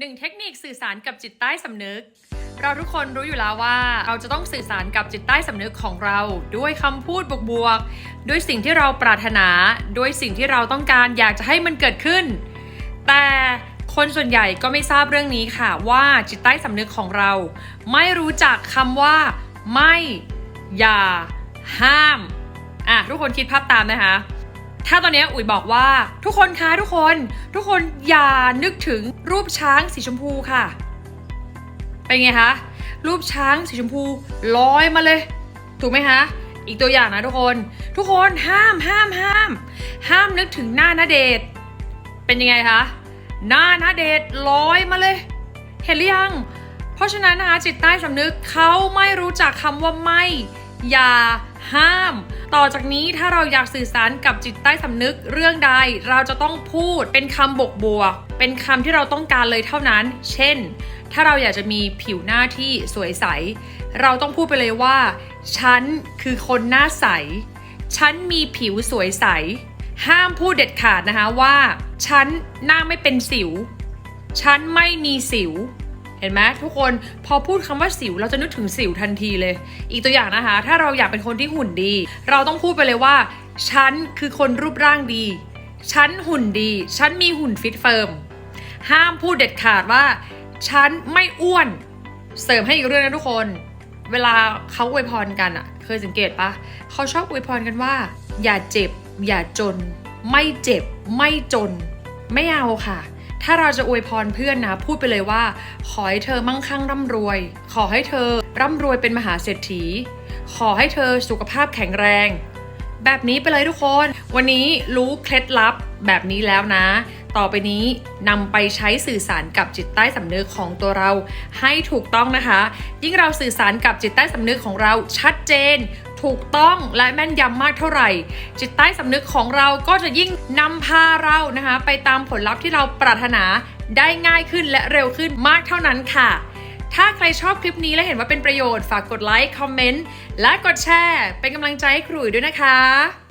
หนึ่งเทคนิคสื่อสารกับจิตใต้สำนึก เราทุกคนรู้อยู่แล้วว่าเราจะต้องสื่อสารกับจิตใต้สำนึกของเรา ด้วยคำพูดบวกๆด้วยสิ่งที่เราปรารถนา ด้วยสิ่งที่เราต้องการอยากจะให้มันเกิดขึ้น แต่คนส่วนใหญ่ก็ไม่ทราบเรื่องนี้ค่ะว่าจิตใต้สำนึกของเรา ไม่รู้จักคำว่า ไม่ อย่า ห้ามอะทุกคนคิดภาพตามนะคะ ถ้าตอนนี้อุ๋ยบอกว่าทุกคนคะทุกคน ทุกคนอย่านึกถึงรูปช้างสีชมพูค่ะ เป็นไงคะรูปช้างสีชมพูลอยมาเลย ถูกไหมคะอีกตัวอย่างนะทุกคน ทุกคนห้ามห้ามห้าม ห้ามนึกถึงหน้านาเดชเป็นยังไงคะหน้านาเดชลอยมาเลย เห็นหรือยัง เพราะฉะนั้นนะคะจิตใต้สำนึกเขาไม่รู้จักคำว่าไม่ อย่า ห้าม ต่อจากนี้ถ้าเราอยากสื่อสารกับจิตใต้สำนึกเรื่องใดเราจะต้องพูดเป็นคำบวกบวก เป็นคำที่เราต้องการเลยเท่านั้น เช่น ถ้าเราอยากจะมีผิวหน้าที่สวยใส เราต้องพูดไปเลยว่า ฉันคือคนหน้าใส ฉันมีผิวสวยใส ห้ามพูดเด็ดขาดนะคะว่า ฉันหน้าไม่เป็นสิว ฉันไม่มีสิว เห็นไหมทุกคนพอพูดคำว่าสิวเราจะนึกถึงสิวทันทีเลย อีกตัวอย่างนะคะ ถ้าเราอยากเป็นคนที่หุ่นดี เราต้องพูดไปเลยว่าฉันคือคนรูปร่างดี ฉันหุ่นดี ฉันมีหุ่นฟิตเฟิร์ม ห้ามพูดเด็ดขาดว่า ฉันไม่อ้วน เสริมให้อีกเรื่องนะทุกคน เวลาเขาอวยพรกันอะเคยสังเกตปะเขาชอบอวยพรกันว่า อย่าเจ็บ อย่าจน ไม่เจ็บ ไม่จน ไม่เอาค่ะ ถ้าเราจะอวยพรเพื่อนนะ พูดไปเลยว่า ขอให้เธอมั่งคั่งร่ำรวย ขอให้เธอร่ำรวยเป็นมหาเศรษฐี ขอให้เธอสุขภาพแข็งแรง แบบนี้ไปเลยทุกคน วันนี้รู้เคล็ดลับแบบนี้แล้วนะ ต่อไปนี้นำไปใช้สื่อสารกับจิตใต้สำนึกของตัวเราให้ถูกต้องนะคะ ยิ่งเราสื่อสารกับจิตใต้สำนึกของเราชัดเจน ถูกต้องและแม่นยำมากเท่าไหร่ จิตใต้สำนึกของเราก็จะยิ่งนำพาเรานะคะ ไปตามผลลัพธ์ที่เราปรารถนาได้ง่ายขึ้นและเร็วขึ้นมากเท่านั้นค่ะ ถ้าใครชอบคลิปนี้และเห็นว่าเป็นประโยชน์ ฝากกดไลค์ คอมเมนต์ และกดแชร์ เป็นกำลังใจให้ครูด้วยนะคะ